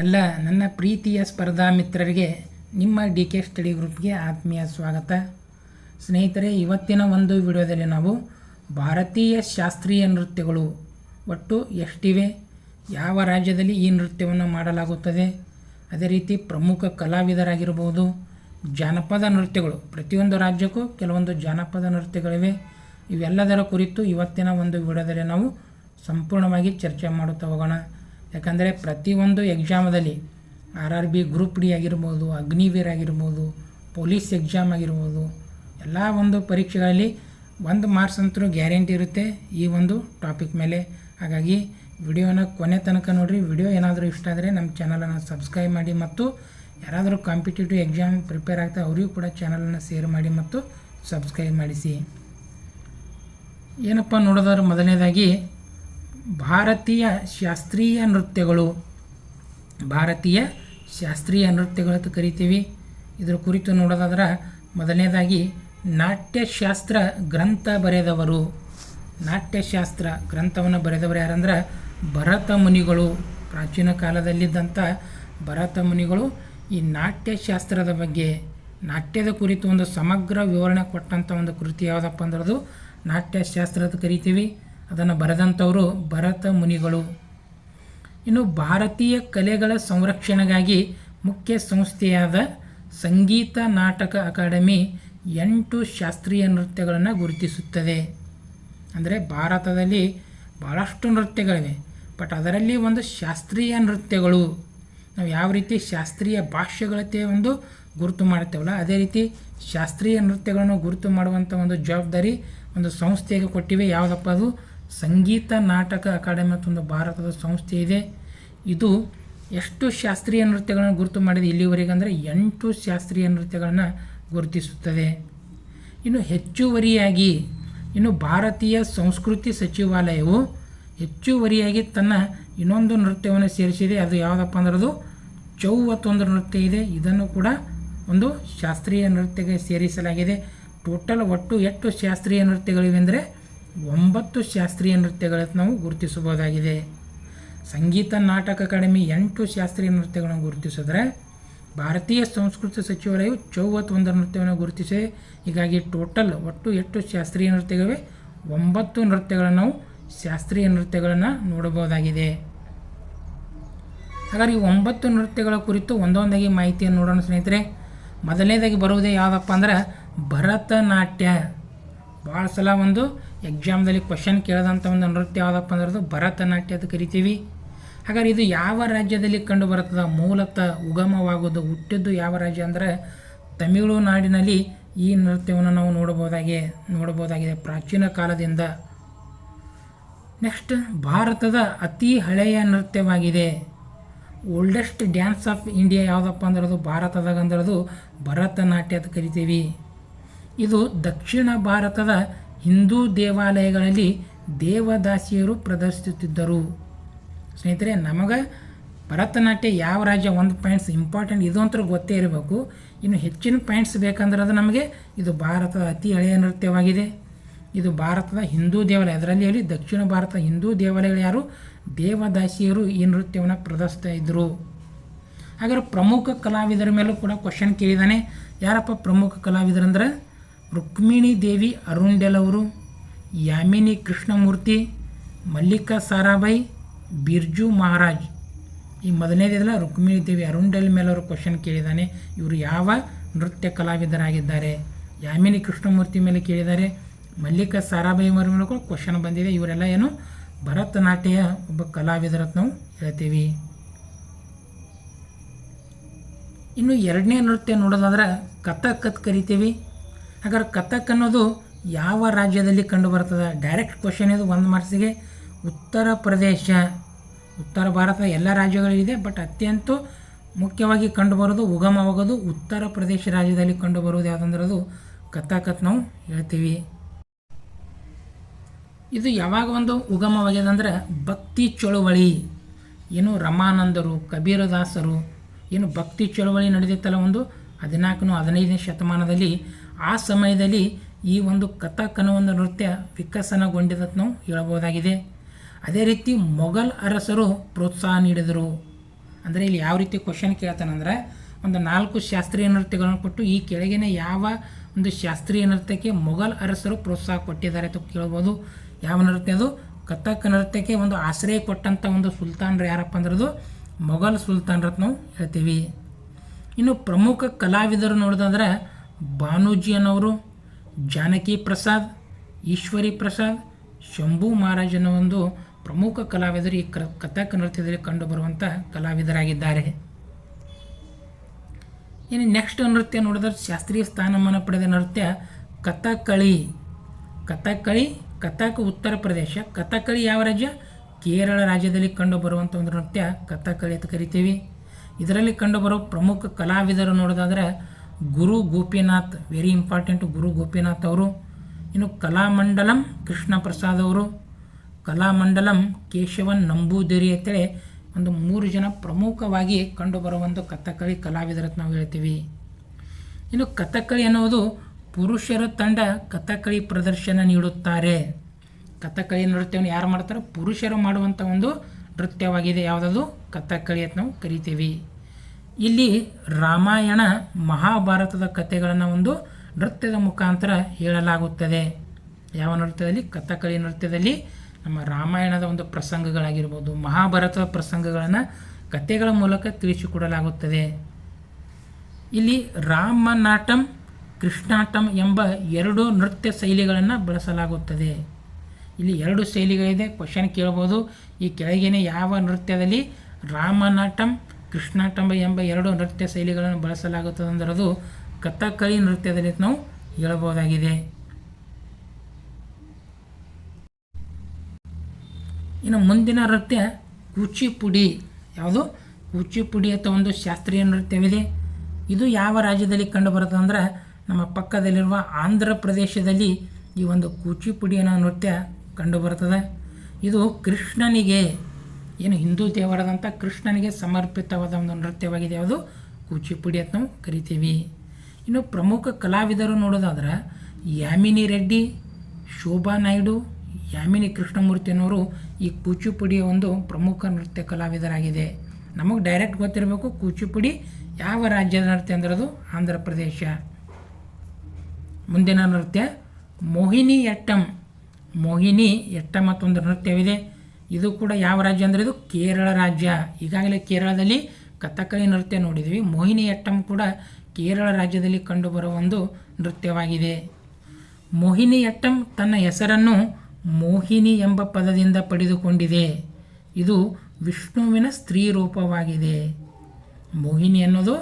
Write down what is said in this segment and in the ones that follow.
ಎಲ್ಲ ನನ್ನ ಪ್ರೀತಿಯ ಸ್ಪರ್ಧಾ ಮಿತ್ರರಿಗೆ, ನಿಮ್ಮ ಡಿ ಕೆ ಸ್ಟಡಿ ಗ್ರೂಪ್ಗೆ ಆತ್ಮೀಯ ಸ್ವಾಗತ. ಸ್ನೇಹಿತರೆ, ಇವತ್ತಿನ ಒಂದು ವಿಡಿಯೋದಲ್ಲಿ ನಾವು ಭಾರತೀಯ ಶಾಸ್ತ್ರೀಯ ನೃತ್ಯಗಳು ಒಟ್ಟು ಎಷ್ಟಿವೆ? ಯಾವ ರಾಜ್ಯದಲ್ಲಿ ಈ ನೃತ್ಯವನ್ನು ಮಾಡಲಾಗುತ್ತದೆ? ಅದೇ ರೀತಿ ಪ್ರಮುಖ ಕಲಾವಿದರಾಗಿರ್ಬೋದು, ಜಾನಪದ ನೃತ್ಯಗಳು. ಪ್ರತಿಯೊಂದು ರಾಜ್ಯಕ್ಕೂ ಕೆಲವೊಂದು ಜಾನಪದ ನೃತ್ಯಗಳಿವೆ. ಇವೆಲ್ಲದರ ಕುರಿತು ಇವತ್ತಿನ ಒಂದು ವಿಡಿಯೋದಲ್ಲಿ ನಾವು ಸಂಪೂರ್ಣವಾಗಿ ಚರ್ಚೆ ಮಾಡುತ್ತಾ ಹೋಗೋಣ. ಯಾಕಂದರೆ ಪ್ರತಿಯೊಂದು ಎಕ್ಸಾಮದಲ್ಲಿ R R B group D ಆಗಿರ್ಬೋದು, ಅಗ್ನಿವೀರ್ ಆಗಿರ್ಬೋದು ಪೊಲೀಸ್ ಎಕ್ಸಾಮ್ ಆಗಿರ್ಬೋದು, ಎಲ್ಲ ಒಂದು ಪರೀಕ್ಷೆಗಳಲ್ಲಿ ಒಂದು ಮಾರ್ಕ್ಸ್ ಅಂತೂ ಗ್ಯಾರಂಟಿ ಇರುತ್ತೆ ಈ ಒಂದು ಟಾಪಿಕ್ ಮೇಲೆ. ಹಾಗಾಗಿ ವಿಡಿಯೋನ ಕೊನೆ ತನಕ ನೋಡಿರಿ. ವಿಡಿಯೋ ಏನಾದರೂ ಇಷ್ಟ ಆದರೆ ನಮ್ಮ ಚಾನಲನ್ನು ಸಬ್ಸ್ಕ್ರೈಬ್ ಮಾಡಿ ಮತ್ತು ಯಾರಾದರೂ ಕಾಂಪಿಟೇಟಿವ್ ಎಕ್ಸಾಮ್ ಪ್ರಿಪೇರ್ ಆಗ್ತಾ ಅವರಿಗೂ ಕೂಡ ಚಾನಲನ್ನು ಶೇರ್ ಮಾಡಿ ಮತ್ತು ಸಬ್ಸ್ಕ್ರೈಬ್ ಮಾಡಿಸಿ. ಏನಪ್ಪ ನೋಡೋದಾದ್ರೆ ಮೊದಲನೇದಾಗಿ ಭಾರತೀಯ ಶಾಸ್ತ್ರೀಯ ನೃತ್ಯಗಳು. ಭಾರತೀಯ ಶಾಸ್ತ್ರೀಯ ನೃತ್ಯಗಳು ಅಂತ ಕರಿತೀವಿ. ಇದರ ಕುರಿತು ನೋಡೋದಾದ್ರೆ ಮೊದಲನೇದಾಗಿ ನಾಟ್ಯಶಾಸ್ತ್ರ ಗ್ರಂಥ ಬರೆದವರು. ನಾಟ್ಯಶಾಸ್ತ್ರ ಗ್ರಂಥವನ್ನು ಬರೆದವರು ಯಾರಂದ್ರೆ ಭರತ ಮುನಿಗಳು. ಪ್ರಾಚೀನ ಕಾಲದಲ್ಲಿದ್ದಂಥ ಭರತ ಮುನಿಗಳು ಈ ನಾಟ್ಯಶಾಸ್ತ್ರದ ಬಗ್ಗೆ. ನಾಟ್ಯದ ಕುರಿತು ಒಂದು ಸಮಗ್ರ ವಿವರಣೆ ಕೊಟ್ಟಂಥ ಒಂದು ಕೃತಿ ಯಾವುದಪ್ಪ ಅಂದ್ರೆ ಅದು ನಾಟ್ಯಶಾಸ್ತ್ರ ಅಂತ ಕರಿತೀವಿ. ಅದನ್ನು ಬರೆದಂಥವರು ಭರತ ಮುನಿಗಳು. ಇನ್ನು ಭಾರತೀಯ ಕಲೆಗಳ ಸಂರಕ್ಷಣೆಗಾಗಿ ಮುಖ್ಯ ಸಂಸ್ಥೆಯಾದ ಸಂಗೀತ ನಾಟಕ ಅಕಾಡೆಮಿ ಎಂಟು ಶಾಸ್ತ್ರೀಯ ನೃತ್ಯಗಳನ್ನು ಗುರುತಿಸುತ್ತದೆ. ಅಂದರೆ ಭಾರತದಲ್ಲಿ ಭಾಳಷ್ಟು ನೃತ್ಯಗಳಿವೆ. ಬಟ್ ಅದರಲ್ಲಿ ಒಂದು ಶಾಸ್ತ್ರೀಯ ನೃತ್ಯಗಳು. ನಾವು ಯಾವ ರೀತಿ ಶಾಸ್ತ್ರೀಯ ಭಾಷೆಗಳತೆ ಒಂದು ಗುರುತು ಮಾಡ್ತೇವಲ್ಲ ಅದೇ ರೀತಿ ಶಾಸ್ತ್ರೀಯ ನೃತ್ಯಗಳನ್ನು ಗುರುತು ಮಾಡುವಂಥ ಒಂದು ಜವಾಬ್ದಾರಿ ಒಂದು ಸಂಸ್ಥೆಗೆ ಕೊಟ್ಟಿವೆ. ಯಾವುದಪ್ಪ ಅದು? ಸಂಗೀತ ನಾಟಕ ಅಕಾಡೆಮಿ ಅಂತ ಒಂದು ಭಾರತದ ಸಂಸ್ಥೆ ಇದೆ. ಇದು ಎಷ್ಟು ಶಾಸ್ತ್ರೀಯ ನೃತ್ಯಗಳನ್ನು ಗುರುತು ಮಾಡಿದೆ ಇಲ್ಲಿವರೆಗೆ ಅಂದರೆ ಎಂಟು ಶಾಸ್ತ್ರೀಯ ನೃತ್ಯಗಳನ್ನು ಗುರುತಿಸುತ್ತದೆ. ಇನ್ನು ಹೆಚ್ಚುವರಿಯಾಗಿ ಇನ್ನು ಭಾರತೀಯ ಸಂಸ್ಕೃತಿ ಸಚಿವಾಲಯವು ಹೆಚ್ಚುವರಿಯಾಗಿ ತನ್ನ ಇನ್ನೊಂದು ನೃತ್ಯವನ್ನು ಸೇರಿಸಿದೆ. ಅದು ಯಾವುದಪ್ಪ ಅಂದ್ರೆ ಅದು ಚೌವತ್ತೊಂದು ನೃತ್ಯ ಇದೆ. ಇದನ್ನು ಕೂಡ ಒಂದು ಶಾಸ್ತ್ರೀಯ ನೃತ್ಯಕ್ಕೆ ಸೇರಿಸಲಾಗಿದೆ. ಟೋಟಲ್ ಒಟ್ಟು ಎಷ್ಟು ಶಾಸ್ತ್ರೀಯ ನೃತ್ಯಗಳಿವೆ ಅಂದರೆ ಒಂಬತ್ತು ಶಾಸ್ತ್ರೀಯ ನೃತ್ಯಗಳನ್ನು ನಾವು ಗುರುತಿಸಬಹುದಾಗಿದೆ. ಸಂಗೀತ, ನಾಟಕ ಅಕಾಡೆಮಿ ಎಂಟು ಶಾಸ್ತ್ರೀಯ ನೃತ್ಯಗಳನ್ನು ಗುರುತಿಸಿದ್ರೆ ಭಾರತೀಯ ಸಂಸ್ಕೃತಿ ಸಚಿವಾಲಯವು ಚೌವತ್ತೊಂದರ ನೃತ್ಯವನ್ನು ಗುರುತಿಸಿದೆ ಹೀಗಾಗಿ ಟೋಟಲ್ ಒಟ್ಟು ಎಷ್ಟು ಶಾಸ್ತ್ರೀಯ ನೃತ್ಯಗಳಿವೆ. ಒಂಬತ್ತು ನೃತ್ಯಗಳನ್ನು ನಾವು ಶಾಸ್ತ್ರೀಯ ನೃತ್ಯಗಳನ್ನು ನೋಡಬಹುದಾಗಿದೆ. ಹಾಗಾಗಿ ಒಂಬತ್ತು ನೃತ್ಯಗಳ ಕುರಿತು ಒಂದೊಂದಾಗಿ ಮಾಹಿತಿಯನ್ನು ನೋಡೋಣ ಸ್ನೇಹಿತರೆ. ಮೊದಲನೇದಾಗಿ ಬರುವುದೇ ಯಾವುದಪ್ಪ ಅಂದ್ರೆ ಭರತನಾಟ್ಯ. ಭಾಳ ಸಲ ಒಂದು ಎಕ್ಸಾಮ್ದಲ್ಲಿ ಕ್ವಶನ್ ಕೇಳಿದಂಥ ಒಂದು ನೃತ್ಯ ಯಾವುದಪ್ಪ ಅಂದ್ರೆ ಅದು ಭರತನಾಟ್ಯ ಅಂತ ಕರಿತೀವಿ. ಹಾಗಾದ್ರೆ ಇದು ಯಾವ ರಾಜ್ಯದಲ್ಲಿ ಕಂಡು ಬರುತ್ತದ? ಮೂಲತಃ ಉಗಮವಾಗೋದು ಹುಟ್ಟಿದ್ದು ಯಾವ ರಾಜ್ಯ ಅಂದರೆ ತಮಿಳುನಾಡಿನಲ್ಲಿ ಈ ನೃತ್ಯವನ್ನು ನಾವು ನೋಡಬಹುದಾಗಿ, ನೋಡಬಹುದಾಗಿದೆ ಪ್ರಾಚೀನ ಕಾಲದಿಂದ. ನೆಕ್ಸ್ಟ್ ಭಾರತದ ಅತಿ ಹಳೆಯ ನೃತ್ಯವಾಗಿದೆ. ಓಲ್ಡೆಸ್ಟ್ ಡ್ಯಾನ್ಸ್ ಆಫ್ ಇಂಡಿಯಾ ಯಾವುದಪ್ಪ ಅಂದ್ರದು ಅದು ಭಾರತದಾಗ ಅಂದ್ರೆ ಅದು ಭರತನಾಟ್ಯ ಅಂತ ಕರಿತೀವಿ. ಇದು ದಕ್ಷಿಣ ಭಾರತದ ಹಿಂದೂ ದೇವಾಲಯಗಳಲ್ಲಿ ದೇವದಾಸಿಯರು ಪ್ರದರ್ಶಿಸುತ್ತಿದ್ದರು. ಸ್ನೇಹಿತರೆ, ನಮಗೆ ಭರತನಾಟ್ಯ ಯಾವ ರಾಜ್ಯ ಒಂದು ಪಾಯಿಂಟ್ಸ್ ಇಂಪಾರ್ಟೆಂಟ್ ಇದು ಅಂತೂ ಗೊತ್ತೇ ಇರಬೇಕು. ಇನ್ನು ಹೆಚ್ಚಿನ ಪಾಯಿಂಟ್ಸ್ ಬೇಕಂದ್ರೆ ಅದು ನಮಗೆ ಇದು ಭಾರತದ ಅತಿ ಹಳೆಯ ನೃತ್ಯವಾಗಿದೆ. ಇದು ಭಾರತದ ಹಿಂದೂ ದೇವಾಲಯ. ಅದರಲ್ಲಿ ಹೇಳಿ ದಕ್ಷಿಣ ಭಾರತ ಹಿಂದೂ ದೇವಾಲಯಗಳು ಯಾರು? ದೇವದಾಸಿಯರು ಈ ನೃತ್ಯವನ್ನು ಪ್ರದರ್ಶಿಸ್ತಾ ಇದ್ದರು ಹಾಗಾದ್ರೆ ಪ್ರಮುಖ ಕಲಾವಿದರ ಮೇಲೂ ಕೂಡ ಕ್ವಶನ್ ಕೇಳಿದ್ದಾನೆ ಯಾರಪ್ಪ ಪ್ರಮುಖ ಕಲಾವಿದರಂದ್ರೆ? ರುಕ್ಮಿಣಿ ದೇವಿ ಅರುಂಡೆಲವರು ಯಾಮಿನಿ ಕೃಷ್ಣಮೂರ್ತಿ, ಮಲ್ಲಿಕಾ ಸಾರಾಭಾಯಿ, ಬಿರ್ಜು ಮಹಾರಾಜ್. ಈ ಮೊದಲನೇದಿಲ್ಲ ರುಕ್ಮಿಣಿ ದೇವಿ ಅರುಂಡೆಲ್ ಅವರು ಕ್ವಶನ್ ಕೇಳಿದ್ದಾನೆ ಇವರು ಯಾವ ನೃತ್ಯ ಕಲಾವಿದರಾಗಿದ್ದಾರೆ? ಯಾಮಿನಿ ಕೃಷ್ಣಮೂರ್ತಿ ಮೇಲೆ ಕೇಳಿದ್ದಾರೆ. ಮಲ್ಲಿಕಾ ಸಾರಾಬಾಯಿ ಅವರ ಮೇಲೆ ಕೂಡ ಕ್ವಶನ್ ಬಂದಿದೆ. ಇವರೆಲ್ಲ ಏನು ಭರತನಾಟ್ಯ ಒಬ್ಬ ಕಲಾವಿದರತ್ ನಾವು ಹೇಳ್ತೀವಿ. ಇನ್ನು ಎರಡನೇ ನೃತ್ಯ ನೋಡೋದಾದ್ರೆ ಕಥಕ್ ಕತ್ ಕರಿತೀವಿ. ಹಾಗಾದ್ರೆ ಕಥಕ್ ಅನ್ನೋದು ಯಾವ ರಾಜ್ಯದಲ್ಲಿ ಕಂಡು ಬರ್ತದೆ ಡೈರೆಕ್ಟ್ ಕ್ವಶನ್ ಇದು. ಒಂದು ಮಾರ್ಕ್ಸಿಗೆ ಉತ್ತರ ಪ್ರದೇಶ, ಉತ್ತರ ಭಾರತ ಎಲ್ಲ ರಾಜ್ಯಗಳಿದೆ ಬಟ್ ಅತ್ಯಂತ ಮುಖ್ಯವಾಗಿ ಕಂಡುಬರೋದು ಉಗಮವಾಗೋದು ಉತ್ತರ ಪ್ರದೇಶ ರಾಜ್ಯದಲ್ಲಿ ಕಂಡುಬರುವುದು ಯಾವುದಂದ್ರೆ ಅದು ಕಥಾಕತ್ ನಾವು ಹೇಳ್ತೀವಿ. ಇದು ಯಾವಾಗ ಒಂದು ಉಗಮವಾಗಿದೆ ಭಕ್ತಿ ಚಳುವಳಿ. ಏನು ರಮಾನಂದರು, ಕಬೀರದಾಸರು, ಏನು ಭಕ್ತಿ ಚಳುವಳಿ ನಡೆದಿತ್ತಲ್ಲ ಒಂದು ಹದಿನಾಲ್ಕನೂ ಹದಿನೈದನೇ ಶತಮಾನದಲ್ಲಿ ಆ ಸಮಯದಲ್ಲಿ ಈ ಒಂದು ಕಥಕ್ ಅನ್ನೋ ಒಂದು ನೃತ್ಯ ವಿಕಸನಗೊಂಡಿದ್ದನ್ನು ನಾವು ಹೇಳಬಹುದಾಗಿದೆ. ಅದೇ ರೀತಿ ಮೊಘಲ್ ಅರಸರು ಪ್ರೋತ್ಸಾಹ ನೀಡಿದರು. ಅಂದರೆ ಇಲ್ಲಿ ಯಾವ ರೀತಿ ಕ್ವಶನ್ ಕೇಳ್ತಾನಂದರೆ ಒಂದು ನಾಲ್ಕು ಶಾಸ್ತ್ರೀಯ ನೃತ್ಯಗಳನ್ನು ಕೊಟ್ಟು ಈ ಕೆಳಗಿನ ಯಾವ ಒಂದು ಶಾಸ್ತ್ರೀಯ ನೃತ್ಯಕ್ಕೆ ಮೊಘಲ್ ಅರಸರು ಪ್ರೋತ್ಸಾಹ ಕೊಟ್ಟಿದ್ದಾರೆ ಅಂತ ಕೇಳ್ಬೋದು ಯಾವ ನೃತ್ಯ ಅದು? ಕಥಕ್ ನೃತ್ಯಕ್ಕೆ ಒಂದು ಆಶ್ರಯ ಕೊಟ್ಟಂಥ ಒಂದು ಸುಲ್ತಾನರು ಯಾರಪ್ಪ ಅಂದ್ರದು ಮೊಘಲ್ ಸುಲ್ತಾನ್ರತ್ನ ಹೇಳ್ತೀವಿ. ಇನ್ನು ಪ್ರಮುಖ ಕಲಾವಿದರು ನೋಡೋದಂದ್ರೆ ಭಾನುಜಿಯನವರು, ಜಾನಕಿ ಪ್ರಸಾದ್, ಈಶ್ವರಿ ಪ್ರಸಾದ್, ಶಂಭು ಮಹಾರಾಜನ ಒಂದು ಪ್ರಮುಖ ಕಲಾವಿದರು ಈ ಕಥಕ್ ನೃತ್ಯದಲ್ಲಿ ಕಂಡುಬರುವಂಥ ಕಲಾವಿದರಾಗಿದ್ದಾರೆ. ಇನ್ನು ನೆಕ್ಸ್ಟ್ ನೃತ್ಯ ನೋಡಿದ್ರೆ ಶಾಸ್ತ್ರೀಯ ಸ್ಥಾನಮಾನ ಪಡೆದ ನೃತ್ಯ ಕಥಕಳಿ ಕಥಕಳಿ ಕಥಕ್ ಉತ್ತರ ಪ್ರದೇಶ. ಕಥಕಳಿ ಯಾವ ರಾಜ್ಯ? ಕೇರಳ ರಾಜ್ಯದಲ್ಲಿ ಕಂಡುಬರುವಂಥ ಒಂದು ನೃತ್ಯ ಕಥಕಳಿ ಅಂತ ಕರಿತೀವಿ. ಇದರಲ್ಲಿ ಕಂಡುಬರುವ ಪ್ರಮುಖ ಕಲಾವಿದರು ನೋಡೋದಾದ್ರೆ ಗುರು ಗೋಪಿನಾಥ್ ವೆರಿ ಇಂಪಾರ್ಟೆಂಟ್ ಗುರು ಗೋಪಿನಾಥ್ ಅವರು. ಇನ್ನು ಕಲಾಮಂಡಲಂ ಕೃಷ್ಣ ಪ್ರಸಾದ್ ಅವರು. ಕಲಾಮಂಡಲಂ ಕೇಶವನ್ ನಂಬೂದಿರಿ ಅಂತೇಳಿ ಒಂದು ಮೂರು ಜನ ಪ್ರಮುಖವಾಗಿ ಕಂಡುಬರುವಂಥ ಕಥಕ್ಕಳಿ ಕಲಾವಿದರ ಅಂತ ನಾವು ಹೇಳ್ತೀವಿ. ಇನ್ನು ಕಥಕ್ಕಳಿ ಅನ್ನೋದು ಪುರುಷರ ತಂಡ ಕಥಕ್ಕಳಿ ಪ್ರದರ್ಶನ ನೀಡುತ್ತಾರೆ. ಕಥಕ್ಕಳಿ ನೃತ್ಯವನ್ನು ಯಾರು ಮಾಡ್ತಾರೆ ಪುರುಷರು ಮಾಡುವಂಥ ಒಂದು ನೃತ್ಯವಾಗಿದೆ. ಯಾವುದಾದ್ರು ಕಥಕ್ಕಳಿ ಅಂತ ನಾವು ಕರಿತೀವಿ. ಇಲ್ಲಿ ರಾಮಾಯಣ ಮಹಾಭಾರತದ ಕಥೆಗಳನ್ನು ಒಂದು ನೃತ್ಯದ ಮುಖಾಂತರ ಹೇಳಲಾಗುತ್ತದೆ. ಯಾವ ನೃತ್ಯದಲ್ಲಿ? ಕಥಕಳಿ ನೃತ್ಯದಲ್ಲಿ ನಮ್ಮ ರಾಮಾಯಣದ ಒಂದು ಪ್ರಸಂಗಗಳಾಗಿರ್ಬೋದು, ಮಹಾಭಾರತದ ಪ್ರಸಂಗಗಳನ್ನು ಕಥೆಗಳ ಮೂಲಕ ತಿಳಿಸಿಕೊಡಲಾಗುತ್ತದೆ. ಇಲ್ಲಿ ರಾಮನಾಟಂ, ಕೃಷ್ಣಾಟಂ ಎಂಬ ಎರಡು ನೃತ್ಯ ಶೈಲಿಗಳನ್ನು ಬಳಸಲಾಗುತ್ತದೆ. ಇಲ್ಲಿ ಎರಡು ಶೈಲಿಗಳಿದೆ. ಕ್ವಶನ್ ಕೇಳ್ಬೋದು. ಈ ಕೆಳಗಿನ ಯಾವ ನೃತ್ಯದಲ್ಲಿ ರಾಮನಾಟಂ ಕೃಷ್ಣಾಟಂ ಎಂಬ ಎರಡು ನೃತ್ಯ ಶೈಲಿಗಳನ್ನು ಬಳಸಲಾಗುತ್ತದೆ ಅಂದರದು ಅದು ಕಥಕ್ಕಳಿ ನೃತ್ಯದಲ್ಲಿ ನಾವು ಹೇಳಬಹುದಾಗಿದೆ. ಇನ್ನು ಮುಂದಿನ ನೃತ್ಯ ಕೂಚಿಪುಡಿ. ಯಾವುದು? ಕೂಚಿಪುಡಿ ಅಥವಾ ಒಂದು ಶಾಸ್ತ್ರೀಯ ನೃತ್ಯವಿದೆ. ಇದು ಯಾವ ರಾಜ್ಯದಲ್ಲಿ ಕಂಡುಬರುತ್ತದೆ ಅಂದ್ರೆ ನಮ್ಮ ಪಕ್ಕದಲ್ಲಿರುವ ಆಂಧ್ರ ಪ್ರದೇಶದಲ್ಲಿ ಈ ಒಂದು ಕೂಚಿಪುಡಿ ಅನ್ನೋ ನೃತ್ಯ ಕಂಡುಬರುತ್ತದೆ. ಇದು ಕೃಷ್ಣನಿಗೆ. ಏನು ಹಿಂದೂ ದೇವರಾದಂಥ ಕೃಷ್ಣನಿಗೆ ಸಮರ್ಪಿತವಾದ ಒಂದು ನೃತ್ಯವಾಗಿದೆ, ಯಾವುದು? ಕೂಚಿಪುಡಿ ಅಂತ ನಾವು ಕರಿತೀವಿ. ಇನ್ನು ಪ್ರಮುಖ ಕಲಾವಿದರು ನೋಡೋದಾದ್ರೆ ಯಾಮಿನಿ ರೆಡ್ಡಿ, ಶೋಭಾ ನಾಯ್ಡು, ಯಾಮಿನಿ ಕೃಷ್ಣಮೂರ್ತಿಯವರು ಈ ಕೂಚಿಪುಡಿಯ ಒಂದು ಪ್ರಮುಖ ನೃತ್ಯ ಕಲಾವಿದರಾಗಿದೆ. ನಮಗೆ ಡೈರೆಕ್ಟ್ ಗೊತ್ತಿರಬೇಕು ಕೂಚಿಪುಡಿ ಯಾವ ರಾಜ್ಯದ ನೃತ್ಯ ಅಂದ್ರದು ಅದು? ಆಂಧ್ರ ಪ್ರದೇಶ. ಮುಂದಿನ ನೃತ್ಯ ಮೋಹಿನಿ ಎಟ್ಟಂ. ಮೋಹಿನಿ ಎಟ್ಟಂ ಮತ್ತೊಂದು ನೃತ್ಯವಿದೆ. ಇದು ಕೂಡ ಯಾವ ರಾಜ್ಯ ಅಂದರೆ ಇದು ಕೇರಳ ರಾಜ್ಯ. ಈಗಾಗಲೇ ಕೇರಳದಲ್ಲಿ ಕಥಕ್ಕಳಿ ನೃತ್ಯ ನೋಡಿದ್ವಿ. ಮೋಹಿನಿಯಟ್ಟಂ ಕೂಡ ಕೇರಳ ರಾಜ್ಯದಲ್ಲಿ ಕಂಡುಬರುವ ಒಂದು ನೃತ್ಯವಾಗಿದೆ. ಮೋಹಿನಿಯಟ್ಟಂ ತನ್ನ ಹೆಸರನ್ನು ಮೋಹಿನಿ ಎಂಬ ಪದದಿಂದ ಪಡೆದುಕೊಂಡಿದೆ. ಇದು ವಿಷ್ಣುವಿನ ಸ್ತ್ರೀ ರೂಪವಾಗಿದೆ. ಮೋಹಿನಿ ಅನ್ನೋದು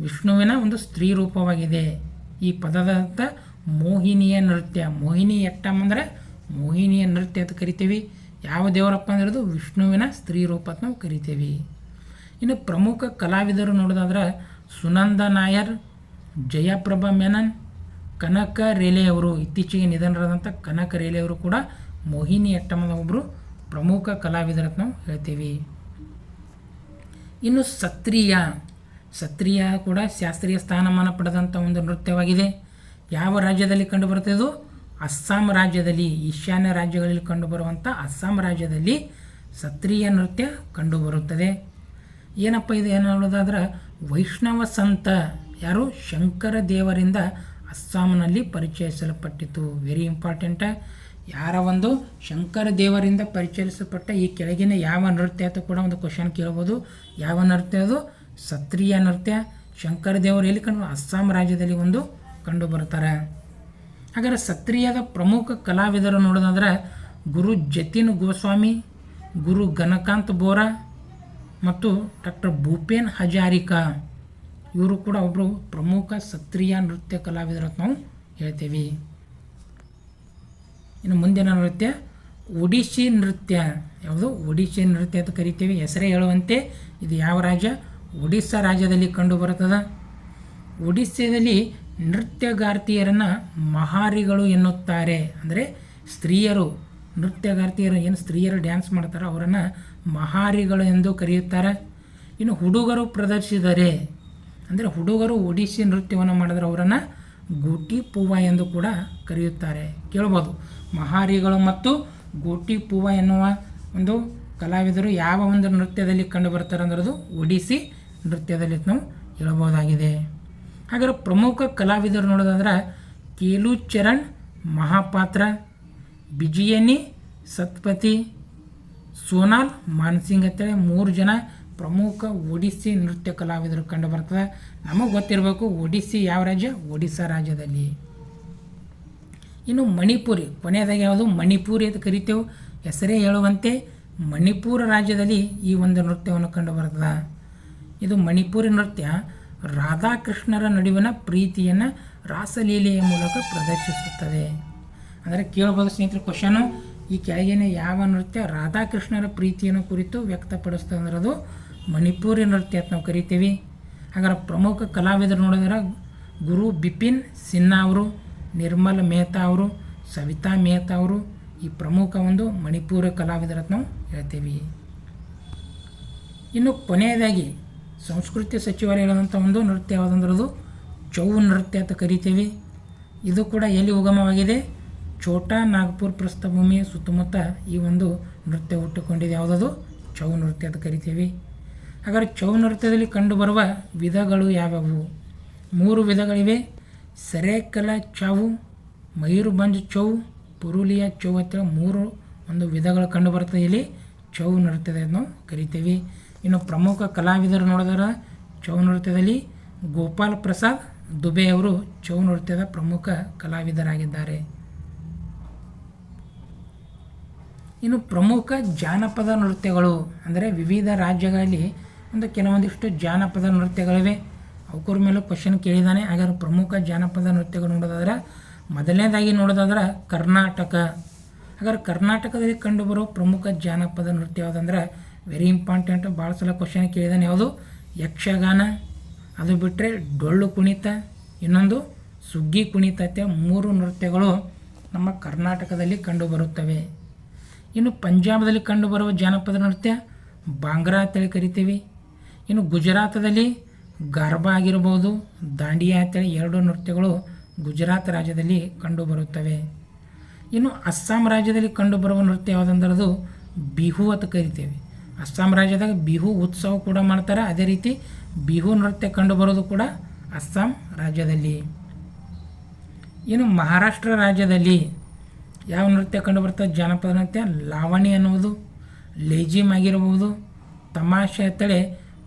ವಿಷ್ಣುವಿನ ಒಂದು ಸ್ತ್ರೀ ರೂಪವಾಗಿದೆ. ಈ ಪದದಂಥ ಮೋಹಿನಿಯ ನೃತ್ಯ. ಮೋಹಿನಿ ಎಟ್ಟಂ ಅಂದರೆ ಮೋಹಿನಿಯ ನೃತ್ಯ ಅಂತ ಕರಿತೀವಿ. ಯಾವ ದೇವರಪ್ಪ ಅಂದ್ರೆ ವಿಷ್ಣುವಿನ ಸ್ತ್ರೀ ರೂಪ ನಾವು ಕರಿತೀವಿ. ಇನ್ನು ಪ್ರಮುಖ ಕಲಾವಿದರು ನೋಡೋದಾದ್ರೆ ಸುನಂದ ನಾಯರ್, ಜಯಪ್ರಭಾ ಮೆನನ್, ಕನಕ ರೇಲೆ ಅವರು. ಇತ್ತೀಚೆಗೆ ನಿಧನರಾದಂಥ ಕನಕ ರೇಲೆ ಅವರು ಕೂಡ ಮೋಹಿನಿ ಅಟ್ಟಮ್ಮನ ಒಬ್ಬರು ಪ್ರಮುಖ ಕಲಾವಿದರ ನಾವು ಹೇಳ್ತೀವಿ. ಇನ್ನು ಸತ್ರಿಯ ಸತ್ರಿಯ ಕೂಡ ಶಾಸ್ತ್ರೀಯ ಸ್ಥಾನಮಾನ ಪಡೆದಂಥ ಒಂದು ನೃತ್ಯವಾಗಿದೆ. ಯಾವ ರಾಜ್ಯದಲ್ಲಿ ಕಂಡುಬರುತ್ತೆ ಇದು ಅಸ್ಸಾಂ ರಾಜ್ಯದಲ್ಲಿ, ಈಶಾನ್ಯ ರಾಜ್ಯಗಳಲ್ಲಿ ಕಂಡುಬರುವಂಥ ಅಸ್ಸಾಂ ರಾಜ್ಯದಲ್ಲಿ ಸತ್ರಿಯ ನೃತ್ಯ ಕಂಡುಬರುತ್ತದೆ. ಏನಪ್ಪ ಇದು ಏನು ಹೇಳೋದಾದ್ರೆ ವೈಷ್ಣವ ಸಂತ ಯಾರು? ಶಂಕರ ದೇವರಿಂದ ಅಸ್ಸಾಂನಲ್ಲಿ ಪರಿಚಯಿಸಲ್ಪಟ್ಟಿತು ವೆರಿ ಇಂಪಾರ್ಟೆಂಟ ಯಾರ ಒಂದು? ಶಂಕರ ದೇವರಿಂದ ಪರಿಚಯಿಸಲ್ಪಟ್ಟ ಈ ಕೆಳಗಿನ ಯಾವ ನೃತ್ಯ ಅಂತ ಕೂಡ ಒಂದು ಕ್ವಶನ್ ಕೇಳ್ಬೋದು. ಯಾವ ನೃತ್ಯ ಅದು? ಸತ್ರಿಯ ನೃತ್ಯ. ಶಂಕರ ದೇವರು ಎಲ್ಲಿ ಕಂಡು, ಅಸ್ಸಾಂ ರಾಜ್ಯದಲ್ಲಿ ಒಂದು ಕಂಡು ಬರ್ತಾರೆ ಹಾಗಾದ್ರೆ ಸತ್ರಿಯದ ಪ್ರಮುಖ ಕಲಾವಿದರು ನೋಡೋದಾದ್ರೆ ಗುರು ಜತಿನ್ ಗೋಸ್ವಾಮಿ, ಗುರು ಘನಕಾಂತ್ ಬೋರಾ ಮತ್ತು ಡಾಕ್ಟರ್ ಭೂಪೇನ್ ಹಜಾರಿಕಾ. ಇವರು ಕೂಡ ಒಬ್ಬರು ಪ್ರಮುಖ ಸತ್ರಿಯ ನೃತ್ಯ ಕಲಾವಿದರು ಅಂತ ನಾವು ಹೇಳ್ತೀವಿ. ಇನ್ನು ಮುಂದಿನ ನೃತ್ಯ ಒಡಿಶಿ ನೃತ್ಯ. ಯಾವುದು? ಒಡಿಶಿ ನೃತ್ಯ ಅಂತ ಕರಿತೀವಿ. ಹೆಸರೇ ಹೇಳುವಂತೆ ಇದು ಯಾವ ರಾಜ್ಯ? ಒಡಿಸ್ಸಾ ರಾಜ್ಯದಲ್ಲಿ ಕಂಡುಬರುತ್ತದೆ ಒಡಿಸ್ಸಾದಲ್ಲಿ ನೃತ್ಯಗಾರ್ತಿಯರನ್ನು ಮಹಾರಿಗಳು ಎನ್ನುತ್ತಾರೆ. ಅಂದರೆ ಸ್ತ್ರೀಯರು, ನೃತ್ಯಗಾರ್ತಿಯರು ಏನು ಸ್ತ್ರೀಯರು ಡ್ಯಾನ್ಸ್ ಮಾಡ್ತಾರೋ ಅವರನ್ನು ಮಹಾರಿಗಳು ಎಂದು ಕರೆಯುತ್ತಾರೆ. ಇನ್ನು ಹುಡುಗರು ಪ್ರದರ್ಶಿಸಿದರೆ ಅಂದರೆ ಹುಡುಗರು ಒಡಿಸಿ ನೃತ್ಯವನ್ನು ಮಾಡಿದ್ರೆ ಅವರನ್ನು ಗೋಟಿ ಪೂವ ಎಂದು ಕೂಡ ಕರೆಯುತ್ತಾರೆ. ಕೇಳ್ಬೋದು. ಮಹಾರಿಗಳು ಮತ್ತು ಗೋಟಿ ಪೂವ ಎನ್ನುವ ಒಂದು ಕಲಾವಿದರು ಯಾವ ಒಂದು ನೃತ್ಯದಲ್ಲಿ ಕಂಡು ಬರ್ತಾರೆ ಅಂದ್ರೆ ಅದು ಒಡಿಸಿ ನೃತ್ಯದಲ್ಲಿ ನಾವು ಹೇಳ್ಬೋದಾಗಿದೆ. ಹಾಗಾದ್ರೆ ಪ್ರಮುಖ ಕಲಾವಿದರು ನೋಡೋದಾದ್ರೆ ಕೇಲು ಚರಣ್, ಮಹಾಪಾತ್ರ ಬಿಜಿಯನಿ ಸತ್ಪತಿ ಸೋನಾಲ್, ಮಾನ್ಸಿಂಗ್ ಅಂತೇಳಿ ಮೂರು ಜನ ಪ್ರಮುಖ ಒಡಿಸ್ಸಿ ನೃತ್ಯ ಕಲಾವಿದರು ಕಂಡು ಬರ್ತದೆ. ನಮಗೆ ಗೊತ್ತಿರಬೇಕು ಒಡಿಸ್ಸಿ ಯಾವ ರಾಜ್ಯ? ಒಡಿಸ್ಸಾ ರಾಜ್ಯದಲ್ಲಿ. ಇನ್ನು ಮಣಿಪುರಿ, ಕೊನೆಯದಾಗಿ ಯಾವುದು? ಮಣಿಪುರಿ ಅಂತ ಕರಿತೇವೆ. ಹೆಸರೇ ಹೇಳುವಂತೆ ಮಣಿಪುರ ರಾಜ್ಯದಲ್ಲಿ ಈ ಒಂದು ನೃತ್ಯವನ್ನು ಕಂಡು ಬರ್ತದೆ. ಇದು ಮಣಿಪುರಿ ನೃತ್ಯ. ರಾಧಾಕೃಷ್ಣರ ನಡುವಿನ ಪ್ರೀತಿಯನ್ನು ರಾಸಲೀಲೆಯ ಮೂಲಕ ಪ್ರದರ್ಶಿಸುತ್ತದೆ. ಅಂದರೆ ಕೇಳಬಹುದು ಸ್ನೇಹಿತರು ಕ್ವಶನು ಈ ಕೆಳಗಿನ ಯಾವ ನೃತ್ಯ ರಾಧಾಕೃಷ್ಣರ ಪ್ರೀತಿಯನ್ನು ಕುರಿತು ವ್ಯಕ್ತಪಡಿಸ್ತದೆ ಅಂದ್ರೆ ಅದು ಮಣಿಪುರಿ ನೃತ್ಯ ಅಂತ ನಾವು ಕರಿತೀವಿ. ಹಾಗಾದ್ರೆ ಪ್ರಮುಖ ಕಲಾವಿದರು ನೋಡಿದ್ರೆ ಗುರು ಬಿಪಿನ್ ಸಿನ್ಹಾ ಅವರು, ನಿರ್ಮಲ್ ಮೆಹ್ತಾ ಅವರು, ಸವಿತಾ ಮೆಹ್ತಾ ಅವರು, ಈ ಪ್ರಮುಖ ಒಂದು ಮಣಿಪುರ ಕಲಾವಿದರ ನಾವು ಹೇಳ್ತೀವಿ. ಇನ್ನು ಕೊನೆಯದಾಗಿ ಸಂಸ್ಕೃತಿ ಸಚಿವಾಲಯ ಹೇಳೋದಂಥ ಒಂದು ನೃತ್ಯ ಯಾವುದಂದ್ರದು? ಅದು ಚೌ ನೃತ್ಯ ಅಂತ ಕರಿತೀವಿ. ಇದು ಕೂಡ ಎಲ್ಲಿ ಉಗಮವಾಗಿದೆ? ಛೋಟಾ ನಾಗ್ಪುರ್ ಪ್ರಸ್ಥಭೂಮಿಯ ಸುತ್ತಮುತ್ತ ಈ ಒಂದು ನೃತ್ಯ ಹುಟ್ಟುಕೊಂಡಿದೆ. ಯಾವುದದು? ಚೌ ನೃತ್ಯ ಅಂತ ಕರಿತೀವಿ. ಹಾಗಾದರೆ ಚೌ ನೃತ್ಯದಲ್ಲಿ ಕಂಡುಬರುವ ವಿಧಗಳು ಯಾವ್ಯಾವು? ಮೂರು ವಿಧಗಳಿವೆ. ಸರೇಕಲ ಚೌ ಮಯೂರ್ಭಂಜ್ ಚೌ ಪುರುಲಿಯಾ ಚೌ ಹತ್ತಿರ ಮೂರು ಒಂದು ವಿಧಗಳು ಕಂಡುಬರ್ತದೆ ಇಲ್ಲಿ. ಚೌ ನೃತ್ಯದ ನಾವು ಕರಿತೀವಿ. ಇನ್ನು ಪ್ರಮುಖ ಕಲಾವಿದರು ನೋಡಿದ್ರೆ ಚೌ ನೃತ್ಯದಲ್ಲಿ ಗೋಪಾಲ್ ಪ್ರಸಾದ್, ದುಬೆ ಅವರು ಚೌ ನೃತ್ಯದ ಪ್ರಮುಖ ಕಲಾವಿದರಾಗಿದ್ದಾರೆ. ಇನ್ನು ಪ್ರಮುಖ ಜಾನಪದ ನೃತ್ಯಗಳು ಅಂದರೆ ವಿವಿಧ ರಾಜ್ಯಗಳಲ್ಲಿ ಒಂದು ಕೆಲವೊಂದಿಷ್ಟು ಜಾನಪದ ನೃತ್ಯಗಳಿವೆ. ಅವಕ್ರ ಮೇಲೂ ಕ್ವಶನ್ ಕೇಳಿದ್ದಾನೆ ಹಾಗಾದ್ರೆ ಪ್ರಮುಖ ಜಾನಪದ ನೃತ್ಯಗಳು ನೋಡೋದಾದ್ರೆ ಮೊದಲನೇದಾಗಿ ನೋಡೋದಾದ್ರೆ ಕರ್ನಾಟಕ. ಹಾಗಾದ್ರೆ ಕರ್ನಾಟಕದಲ್ಲಿ ಕಂಡುಬರುವ ಪ್ರಮುಖ ಜಾನಪದ ನೃತ್ಯ ಯಾವುದಂದ್ರೆ ವೆರಿ ಇಂಪಾರ್ಟೆಂಟ್ ಭಾಳ ಸಲ ಕ್ವಶನ್ ಕೇಳಿದಾನೆ. ಯಾವುದು? ಯಕ್ಷಗಾನ. ಅದು ಬಿಟ್ಟರೆ ಡೊಳ್ಳು ಕುಣಿತ. ಇನ್ನೊಂದು ಸುಗ್ಗಿ ಕುಣಿತ ಅಂತ ಮೂರು ನೃತ್ಯಗಳು ನಮ್ಮ ಕರ್ನಾಟಕದಲ್ಲಿ ಕಂಡುಬರುತ್ತವೆ ಇನ್ನು ಪಂಜಾಬದಲ್ಲಿ ಕಂಡುಬರುವ ಜಾನಪದ ನೃತ್ಯ ಬಾಂಗ್ರಾ ಅಂತೇಳಿ ಕರಿತೀವಿ. ಇನ್ನು ಗುಜರಾತದಲ್ಲಿ ಗರ್ಬಾ ಆಗಿರ್ಬೋದು, ದಾಂಡಿಯಾ ಅಂತೇಳಿ ಎರಡು ನೃತ್ಯಗಳು ಗುಜರಾತ್ ರಾಜ್ಯದಲ್ಲಿ ಕಂಡುಬರುತ್ತವೆ ಇನ್ನು ಅಸ್ಸಾಂ ರಾಜ್ಯದಲ್ಲಿ ಕಂಡುಬರುವ ನೃತ್ಯ ಯಾವುದಂದ್ರೆ ಅದು ಬಿಹು ಅಂತ ಕರಿತೇವೆ. ಅಸ್ಸಾಂ ರಾಜ್ಯದಾಗ ಬಿಹು ಉತ್ಸವ ಕೂಡ ಮಾಡ್ತಾರೆ. ಅದೇ ರೀತಿ ಬಿಹು ನೃತ್ಯ ಕಂಡುಬರೋದು ಕೂಡ ಅಸ್ಸಾಂ ರಾಜ್ಯದಲ್ಲಿ. ಇನ್ನು ಮಹಾರಾಷ್ಟ್ರ ರಾಜ್ಯದಲ್ಲಿ ಯಾವ ನೃತ್ಯ ಕಂಡುಬರ್ತದೆ ಜಾನಪದ ನೃತ್ಯ, ಲಾವಣಿ ಅನ್ನುವುದು ಲೇಜಿಮ್ ಆಗಿರಬಹುದು ತಮಾಷೆ ಅಂತೇಳಿ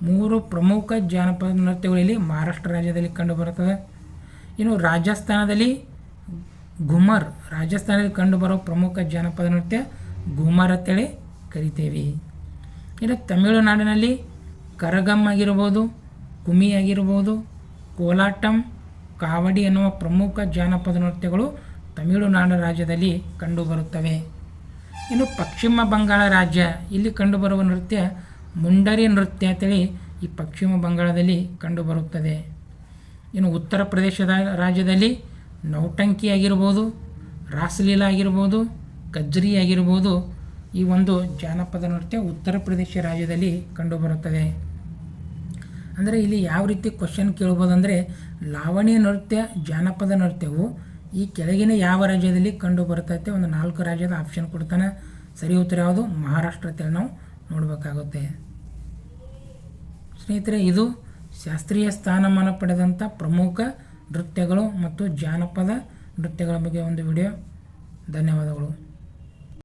ಮೂರು ಪ್ರಮುಖ ಜಾನಪದ ನೃತ್ಯಗಳಲ್ಲಿ ಮಹಾರಾಷ್ಟ್ರ ರಾಜ್ಯದಲ್ಲಿ ಕಂಡುಬರುತ್ತದೆ ಇನ್ನು ರಾಜಸ್ಥಾನದಲ್ಲಿ ಘುಮರ್, ರಾಜಸ್ಥಾನದಲ್ಲಿ ಕಂಡುಬರುವ ಪ್ರಮುಖ ಜಾನಪದ ನೃತ್ಯ ಘುಮರ್ ಅಂತೇಳಿ ಕರಿತೇವೆ. ಇನ್ನು ತಮಿಳುನಾಡಿನಲ್ಲಿ ಕರಗಮ್ ಆಗಿರ್ಬೋದು ಕುಮಿ ಆಗಿರ್ಬೋದು ಕೋಲಾಟಂ, ಕಾವಡಿ ಎನ್ನುವ ಪ್ರಮುಖ ಜಾನಪದ ನೃತ್ಯಗಳು ತಮಿಳುನಾಡು ರಾಜ್ಯದಲ್ಲಿ ಕಂಡುಬರುತ್ತವೆ. ಇನ್ನು ಪಶ್ಚಿಮ ಬಂಗಾಳ ರಾಜ್ಯ, ಇಲ್ಲಿ ಕಂಡುಬರುವ ನೃತ್ಯ ಮುಂಡರಿ ನೃತ್ಯ ಅಂತೇಳಿ ಈ ಪಶ್ಚಿಮ ಬಂಗಾಳದಲ್ಲಿ ಕಂಡುಬರುತ್ತದೆ. ಇನ್ನು ಉತ್ತರ ಪ್ರದೇಶದ ರಾಜ್ಯದಲ್ಲಿ ನೌಟಂಕಿ ಆಗಿರ್ಬೋದು, ರಾಸಲೀಲಾ ಆಗಿರ್ಬೋದು, ಕಜ್ರಿ ಆಗಿರ್ಬೋದು ಈ ಒಂದು ಜಾನಪದ ನೃತ್ಯ ಉತ್ತರ ಪ್ರದೇಶ ರಾಜ್ಯದಲ್ಲಿ ಕಂಡುಬರುತ್ತದೆ. ಅಂದರೆ ಇಲ್ಲಿ ಯಾವ ರೀತಿ ಕ್ವಶನ್ ಕೇಳ್ಬೋದು ಅಂದರೆ ಲಾವಣಿ ನೃತ್ಯ, ಜಾನಪದ ನೃತ್ಯವು ಈ ಕೆಳಗಿನ ಯಾವ ರಾಜ್ಯದಲ್ಲಿ ಕಂಡು ಬರ್ತೈತೆ ಒಂದು ನಾಲ್ಕು ರಾಜ್ಯದ ಆಪ್ಷನ್ ಕೊಡ್ತಾನೆ. ಸರಿ ಉತ್ತರ ಯಾವುದು? ಮಹಾರಾಷ್ಟ್ರ ಅಂತೇಳಿ ನಾವು ನೋಡಬೇಕಾಗುತ್ತೆ. ಸ್ನೇಹಿತರೆ, ಇದು ಶಾಸ್ತ್ರೀಯ ಸ್ಥಾನಮಾನ ಪಡೆದಂಥ ಪ್ರಮುಖ ನೃತ್ಯಗಳು ಮತ್ತು ಜಾನಪದ ನೃತ್ಯಗಳ ಬಗ್ಗೆ ಒಂದು ವಿಡಿಯೋ ಧನ್ಯವಾದಗಳು.